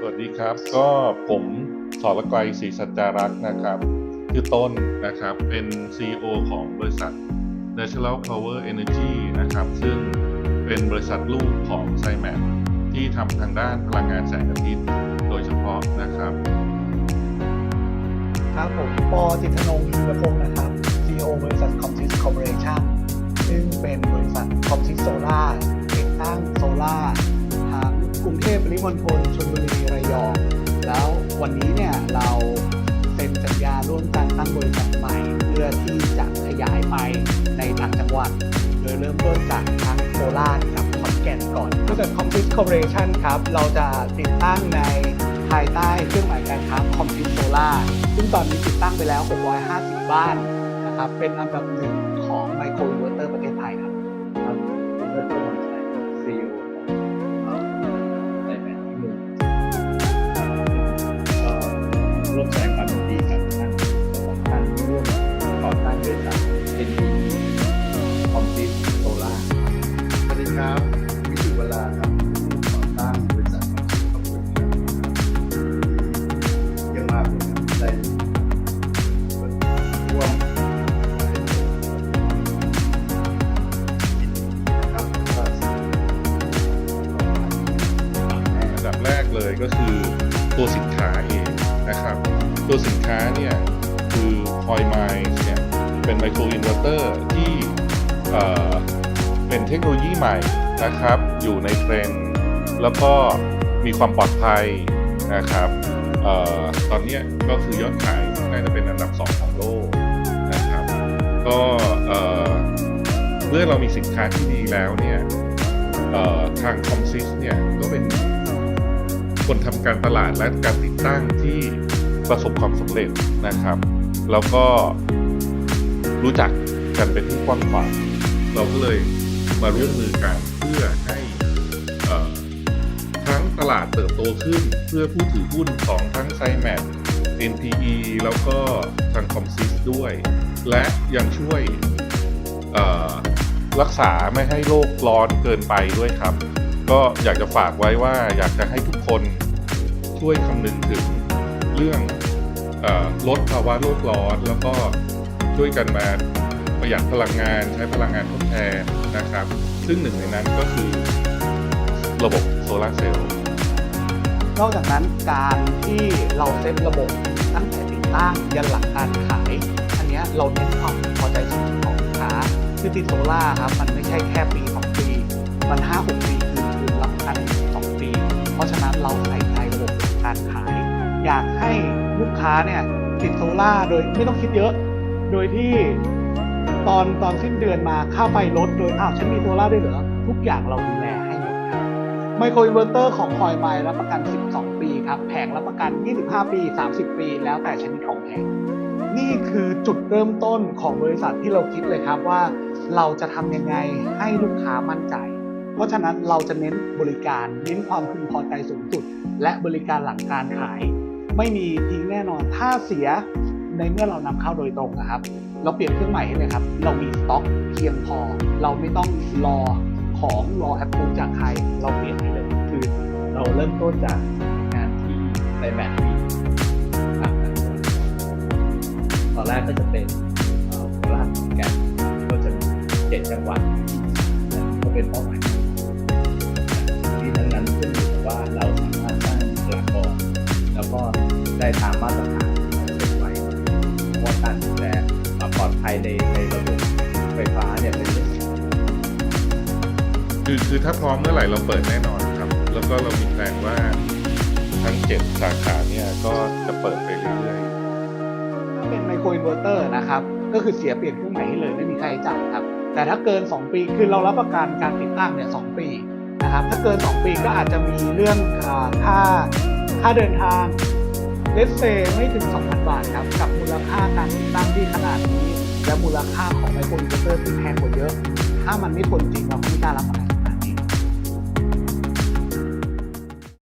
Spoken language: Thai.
สวัสดีครับ ก็ผมสรกรศรีสัจจารักษ์นะครับคือต้นนะครับเป็น CEO ของบริษัท Natural Power Energy นะครับ ซึ่งเป็นบริษัทลูกของ s i m a x ที่ทำทางด้านพลังงานแสงอาทิตย์โดยเฉพาะนะครับ ครับผมปอจิตนงค์ยุรพงศ์นะครับ CEO บริษัท Comsys Corporation ซึ่งเป็นบริษัท Comsys Solar ติดตั้งโซล่า รุงเทพปริมณฑลชลบุรีระยอง แล้ววันนี้เนี่ยเราเซ็นสัญญาร่วมกันตั้งบริษัทใหม่เพื่อที่จะขยายไปในต่างจังหวัด โดยเริ่มต้นจากทั้งโคราชกับขอนแก่นก่อนบริษัท Comsys Corporation ครับ เราจะติดตั้งในภายใต้เครื่องหมายการค้า Comsys Solar ซึ่งตอนนี้ติดตั้งไปแล้ว 650 บ้านนะครับเป็นอันดับหนึ่งของไมโครเว เลยก็คือตัวสินค้าเองนะครับ ตัวสินค้าเนี่ยคือ Coil m i n e เนี่ยเป็นไมโครอินเวอร์เตอร์ที่เป็นเทคโนโลยีใหม่นะครับ อยู่ในเทรนด์แล้วก็มีความปลอดภัยนะครับออตอนนี้ก็คือยอดขายน่าจะเป็นอันดับ 2 ของโลกนะครับ ก็เอ่อเมื่อเรามีสินค้าที่ดีแล้วเนี่ยทาง Comsys เนี่ยก็เป็น คนทำการตลาดและการติดตั้งที่ประสบความสำเร็จนะครับ แล้วก็รู้จักกันเป็นที่กว้างขวางเราก็เลยมาร่วมมือกันเพื่อให้ทั้งตลาดเติบโตขึ้นเพื่อผู้ถือหุ้นของทั้งไซแมท NPE แล้วก็ทางคอมซิสด้วย และยังช่วยเรักษาไม่ให้โลกร้อนเกินไปด้วยครับ ก็อยากจะฝากไว้ว่าอยากจะให้ทุกคนช่วยคำนึงถึงเรื่องอลดภาวะโลกร้อน แล้วก็ช่วยกันมาประหยัดพลังงานใช้พลังงานทดแทนนะครับ ซึ่งหนึ่งในนั้นก็คือระบบโซลาร์เซลล์นอกจากนั้นการที่เราเซตระบบตั้งแต่ติดตั้งยันหลังการขาย อันนี้เราเน้นความพอใจสูงสุดของลูกค้า คือติดโซล่าครับ มันไม่ใช่แค่ปีสองปี มันห้าหกปีคือคือรับประกันสองปี เพราะฉะนั้นเราใส่ใจระบบการขาย อยากให้ลูกค้าเนี่ยติดโซล่าโดยไม่ต้องคิดเยอะ โดยที่ตอนตอนสิ้นเดือนมาค่าไฟลดโดยอ้าวฉันมีโซล่าด้วยเหรอทุกอย่างเราดูแลให้หมดครับไมโครอินเวอร์เตอร์ของคอยไมรับประกัน 12 ปีครับแผงรับประกัน 25 ปี 30 ปี แล้วแต่ชนิดของแผง นี่คือจุดเริ่มต้นของบริษัทที่เราคิดเลยครับว่าเราจะทำยังไงให้ลูกค้ามั่นใจ เพราะฉะนั้นเราจะเน้นบริการเน้นความพึงพอใจสูงสุด และบริการหลังการขาย ไม่มีทิ้งแน่นอนถ้าเสียในเมื่อเรานำเข้าโดยตรงนะครับ เราเปลี่ยนเครื่องใหม่ให้เลยครับ เรามีสต็อกเพียงพอ เราไม่ต้องรอของรอแอปพูจากใคร เราเปลี่ยนให้เลยคือเราเริ่มต้นจากงานที่ในแมทมี ตอนแรกก็จะเป็นโคราชขอนแก่นก็จะมีเจ็ดจังหวัดก็เป็นเป้าหมายที่ทั้งนั้นขึ้นอยู่กับว่าเราสามารถสร้างบุคลากรแล้วก็ได้ตามมาตรฐานที่เราเซ็นไว้เพราะว่าการดูแลความปลอดภัยในในระบบไฟฟ้าเนี่ยเป็นเรื่องคือคือถ้าพร้อมเมื่อไหร่เราเปิดแน่นอนครับ แล้วก็เรามีแผนว่าทั้งเจ็ดสาขาเนี่ยก็จะเปิดไป อินเวอร์เตอร์นะครับก็คือเสียเปลี่ยนเครื่องใหม่ให้เลยไม่มีค่าใช้จ่ายครับแต่ถ้าเกิน 2 ปีคือเรารับประกันการติดตั้งเนี่ยสปีนะครับถ้าเกิน 2 ปีก็อาจจะมีเรื่องค่าค่าเดินทางเลสเซไม่ถึง 2,000 บาทครับกับมูลค่าการติดตั้งที่ขนาดนี้ และมูลค่าของไมโครอินเวอร์เตอร์ที่แพงกว่าเยอะ ถ้ามันไม่ทนจริงเราก็ไม่กล้ารับประกัน